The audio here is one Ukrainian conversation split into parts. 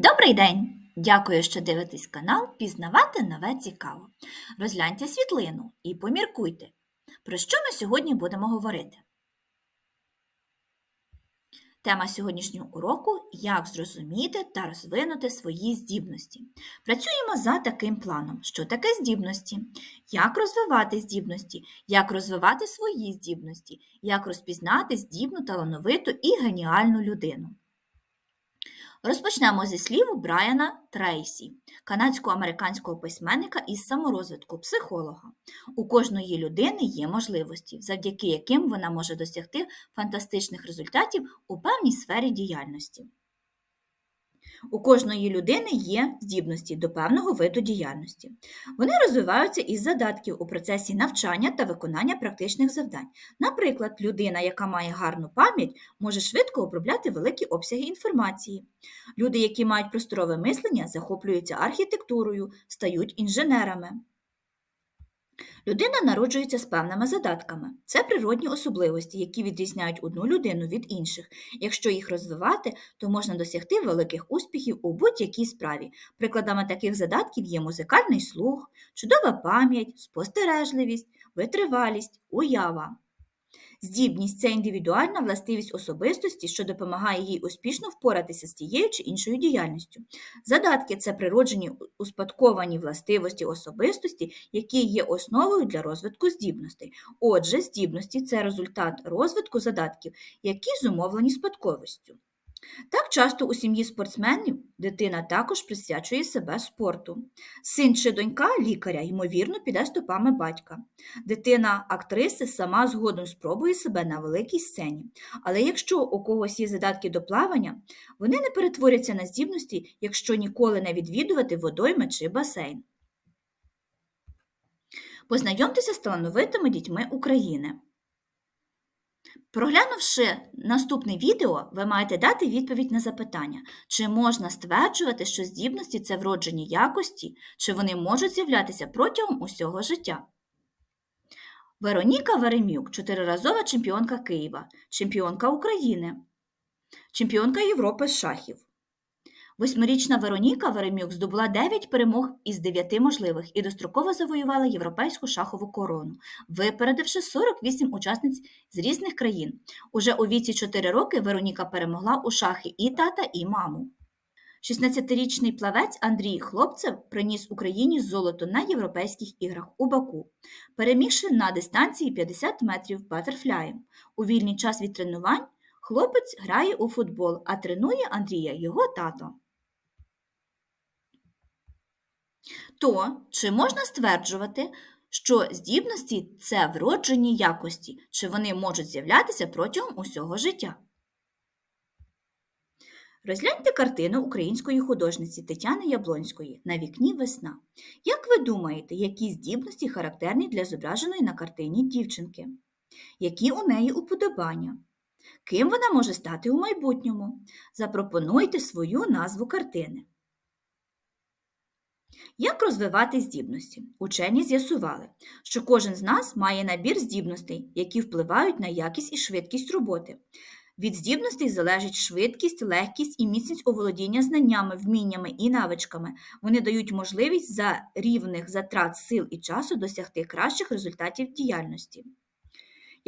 Добрий день! Дякую, що дивитесь канал Пізнавати нове цікаво. Розгляньте світлину і поміркуйте, про що ми сьогодні будемо говорити. Тема сьогоднішнього уроку як зрозуміти та розвинути свої здібності. Працюємо за таким планом: що таке здібності, як розвивати здібності, як розвивати свої здібності, як розпізнати здібну, талановиту і геніальну людину. Розпочнемо зі слів Брайана Трейсі, канадсько-американського письменника із саморозвитку, психолога. У кожної людини є можливості, завдяки яким вона може досягти фантастичних результатів у певній сфері діяльності. У кожної людини є здібності до певного виду діяльності. Вони розвиваються із задатків у процесі навчання та виконання практичних завдань. Наприклад, людина, яка має гарну пам'ять, може швидко обробляти великі обсяги інформації. Люди, які мають просторове мислення, захоплюються архітектурою, стають інженерами. Людина народжується з певними задатками. Це природні особливості, які відрізняють одну людину від інших. Якщо їх розвивати, то можна досягти великих успіхів у будь-якій справі. Прикладами таких задатків є музикальний слух, чудова пам'ять, спостережливість, витривалість, уява. Здібність це індивідуальна властивість особистості, що допомагає їй успішно впоратися з тією чи іншою діяльністю. Задатки це природжені успадковані властивості особистості, які є основою для розвитку здібностей. Отже, здібності це результат розвитку задатків, які зумовлені спадковістю. Так часто у сім'ї спортсменів дитина також присвячує себе спорту. Син чи донька лікаря, ймовірно, піде стопами батька. Дитина актриси сама згодом спробує себе на великій сцені. Але якщо у когось є задатки до плавання, вони не перетворяться на здібності, якщо ніколи не відвідувати водойми чи басейн. Познайомтеся з талановитими дітьми України. Проглянувши наступне відео, ви маєте дати відповідь на запитання, чи можна стверджувати, що здібності це вроджені якості, чи вони можуть з'являтися протягом усього життя. Вероніка Веремюк чотириразова чемпіонка Києва, чемпіонка України, чемпіонка Європи з шахів. Восьмирічна Вероніка Веремюк здобула 9 перемог із 9 можливих і достроково завоювала європейську шахову корону, випередивши 48 учасниць з різних країн. Уже у віці 4 роки Вероніка перемогла у шахи і тата, і маму. 16-річний плавець Андрій Хлопцев приніс Україні золото на Європейських іграх у Баку, перемігши на дистанції 50 метрів батерфляєм. У вільний час від тренувань хлопець грає у футбол, а тренує Андрія його тато. То чи можна стверджувати, що здібності це вроджені якості, чи вони можуть з'являтися протягом усього життя? Розгляньте картину української художниці Тетяни Яблонської на вікні весна. Як ви думаєте, які здібності характерні для зображеної на картині дівчинки? Які у неї уподобання? Ким вона може стати у майбутньому? Запропонуйте свою назву картини. Як розвивати здібності? Учені з'ясували, що кожен з нас має набір здібностей, які впливають на якість і швидкість роботи. Від здібностей залежить швидкість, легкість і міцність оволодіння знаннями, вміннями і навичками. Вони дають можливість за рівних затрат сил і часу досягти кращих результатів діяльності.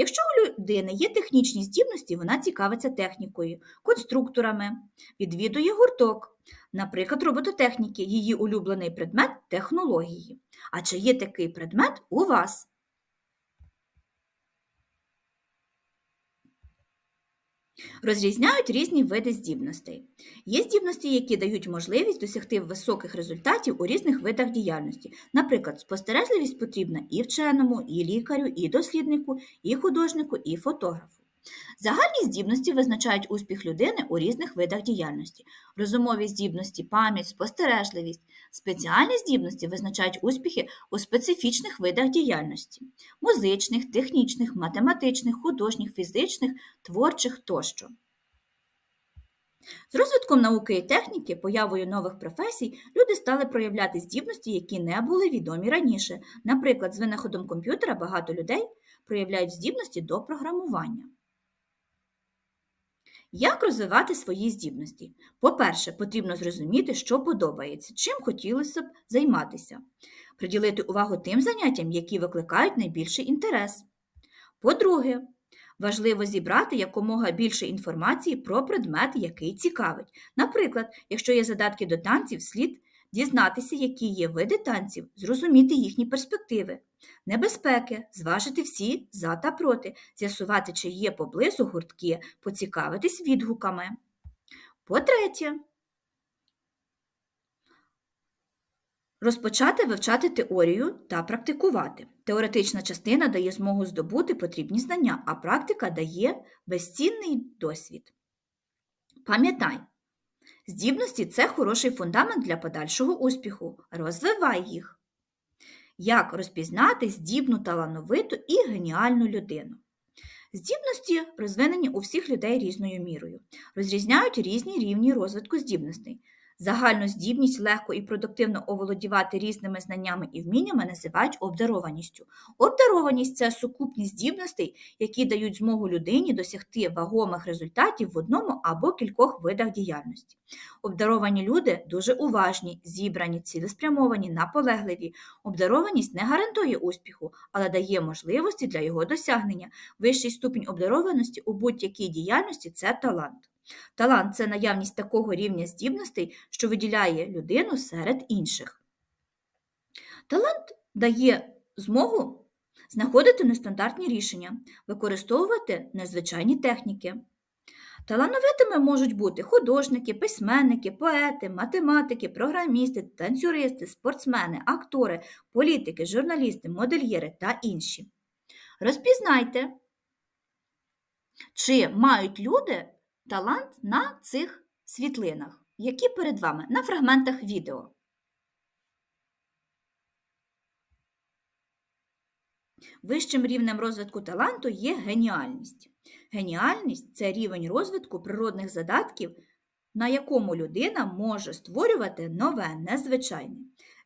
Якщо у людини є технічні здібності, вона цікавиться технікою, конструкторами, відвідує гурток, наприклад, робототехніки, її улюблений предмет технології. А чи є такий предмет у вас? Розрізняють різні види здібностей. Є здібності, які дають можливість досягти високих результатів у різних видах діяльності. Наприклад, спостережливість потрібна і вченому, і лікарю, і досліднику, і художнику, і фотографу. Загальні здібності визначають успіх людини у різних видах діяльності. Розумові здібності, пам'ять, спостережливість. Спеціальні здібності визначають успіхи у специфічних видах діяльності музичних, технічних, математичних, художніх, фізичних, творчих тощо. З розвитком науки і техніки, появою нових професій, люди стали проявляти здібності, які не були відомі раніше. Наприклад, з винаходом комп'ютера багато людей проявляють здібності до програмування. Як розвивати свої здібності? По-перше, потрібно зрозуміти, що подобається, чим хотілося б займатися, приділити увагу тим заняттям, які викликають найбільший інтерес. По-друге, важливо зібрати якомога більше інформації про предмет, який цікавить. Наприклад, якщо є задатки до танців, слід дізнатися, які є види танців, зрозуміти їхні перспективи, небезпеки, зважити всі за та проти, з'ясувати, чи є поблизу гуртки, поцікавитись відгуками. По-третє, розпочати вивчати теорію та практикувати. Теоретична частина дає змогу здобути потрібні знання, а практика дає безцінний досвід. Пам'ятай, здібності це хороший фундамент для подальшого успіху. Розвивай їх. Як розпізнати здібну, талановиту і геніальну людину? Здібності розвинені у всіх людей різною мірою, розрізняють різні рівні розвитку здібностей. Загальну здібність легко і продуктивно оволодівати різними знаннями і вміннями називають обдарованістю. Обдарованість це сукупність здібностей, які дають змогу людині досягти вагомих результатів в одному або кількох видах діяльності. Обдаровані люди дуже уважні, зібрані, цілеспрямовані, наполегливі. Обдарованість не гарантує успіху, але дає можливості для його досягнення. Вищий ступінь обдарованості у будь-якій діяльності це талант. Талант це наявність такого рівня здібностей, що виділяє людину серед інших. Талант дає змогу знаходити нестандартні рішення, використовувати незвичайні техніки. Талановитими можуть бути художники, письменники, поети, математики, програмісти, танцюристи, спортсмени, актори, політики, журналісти, модельєри та інші. Розпізнайте, чи мають люди талант на цих світлинах, які перед вами на фрагментах відео. Вищим рівнем розвитку таланту є геніальність. Геніальність це рівень розвитку природних задатків, на якому людина може створювати нове, незвичайне.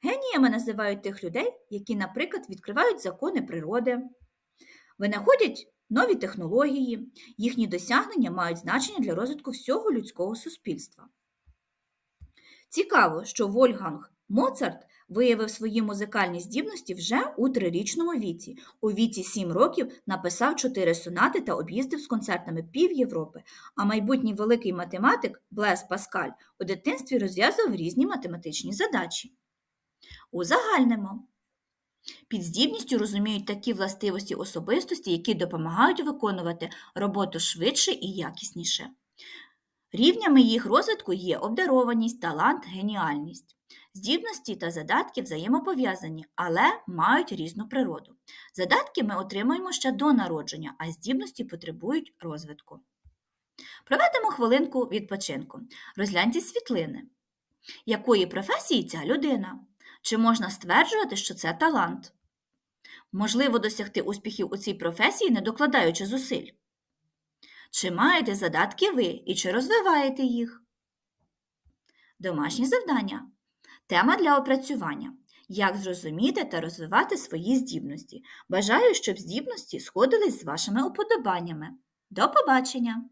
Геніями називають тих людей, які, наприклад, відкривають закони природи, винаходять нові технології, їхні досягнення мають значення для розвитку всього людського суспільства. Цікаво, що Вольганг Моцарт виявив свої музикальні здібності вже у трирічному віці. У віці 7 років написав чотири сонати та об'їздив з концертами пів Європи, а майбутній великий математик Блес Паскаль у дитинстві розв'язував різні математичні задачі. Узагальнимо. Під здібністю розуміють такі властивості особистості, які допомагають виконувати роботу швидше і якісніше. Рівнями їх розвитку є обдарованість, талант, геніальність. Здібності та задатки взаємопов'язані, але мають різну природу. Задатки ми отримуємо ще до народження, а здібності потребують розвитку. Проведемо хвилинку відпочинку. Розгляньте світлини. Якої професії ця людина? Чи можна стверджувати, що це талант? Можливо досягти успіхів у цій професії, не докладаючи зусиль? Чи маєте задатки ви і чи розвиваєте їх? Домашні завдання. Тема для опрацювання. Як зрозуміти та розвивати свої здібності. Бажаю, щоб здібності сходились з вашими уподобаннями. До побачення!